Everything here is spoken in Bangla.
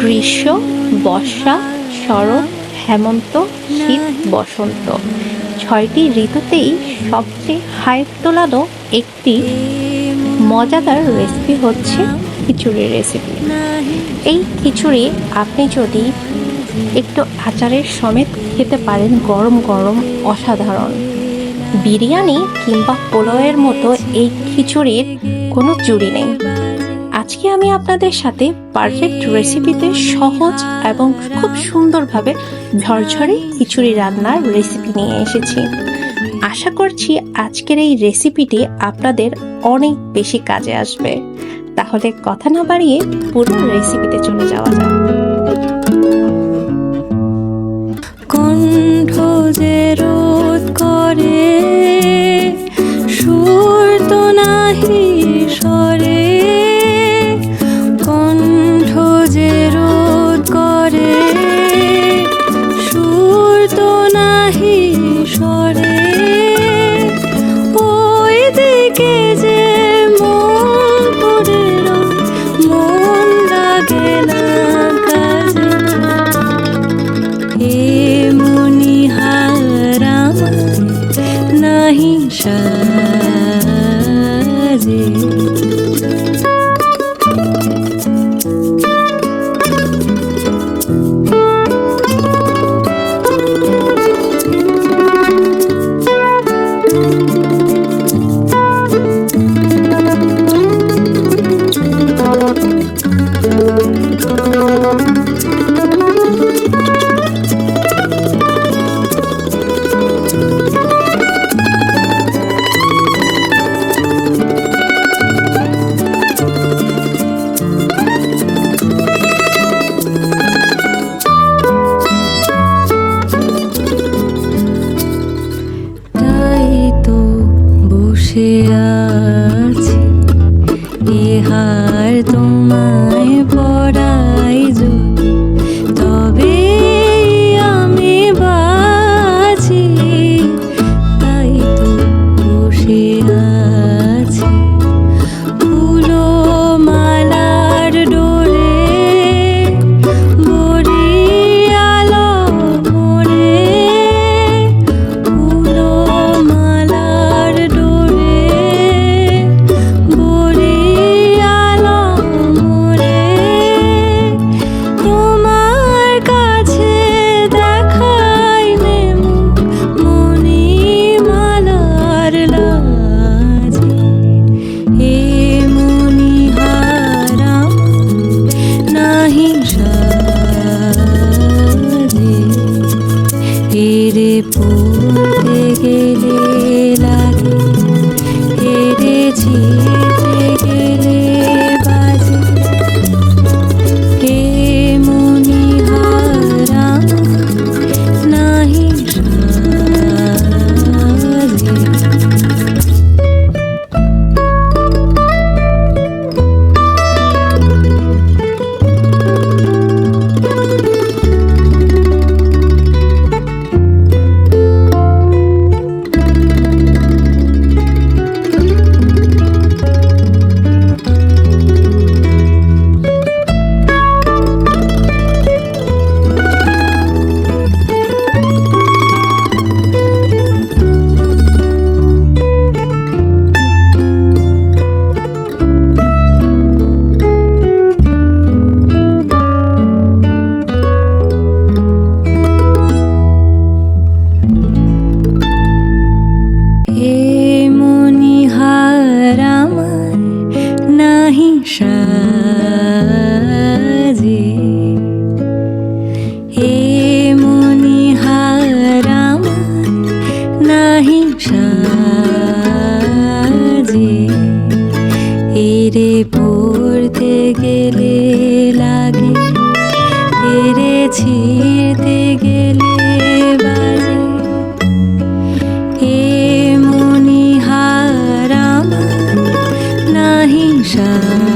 গ্রীষ্ম, বর্ষা, শরৎ, হেমন্ত, শীত, বসন্ত। ছয়টি ঋতুতেই সবচেয়ে হাইপ তোলানো একটি মজাদার রেসিপি হচ্ছে খিচুড়ির রেসিপি এই খিচুড়ি আপনি যদি একটু আচারের সমেত খেতে পারেন গরম গরম অসাধারণ। বিরিয়ানি কিংবা পোলাওয়ের মতো এই খিচুড়ির কোনো জুড়ি নেই। আজকে আমি আপনাদের সাথে পারফেক্ট রেসিপিতে সহজ এবং খুব সুন্দরভাবে ঝরঝরে খিচুড়ি রান্নার রেসিপি নিয়ে এসেছি। আশা করছি আজকের এই রেসিপিটি আপনাদের অনেক বেশি কাজে আসবে। তাহলে কথা না বাড়িয়ে পুরো রেসিপিতে চলে যাওয়া যাক। নাহি বসে আছি ইহার তোমার সাজে। এ মনি হারাম নাহি সাজে। এরে পড়তে গেলে লাগে এরে ছিঁড়তে গেলে shine.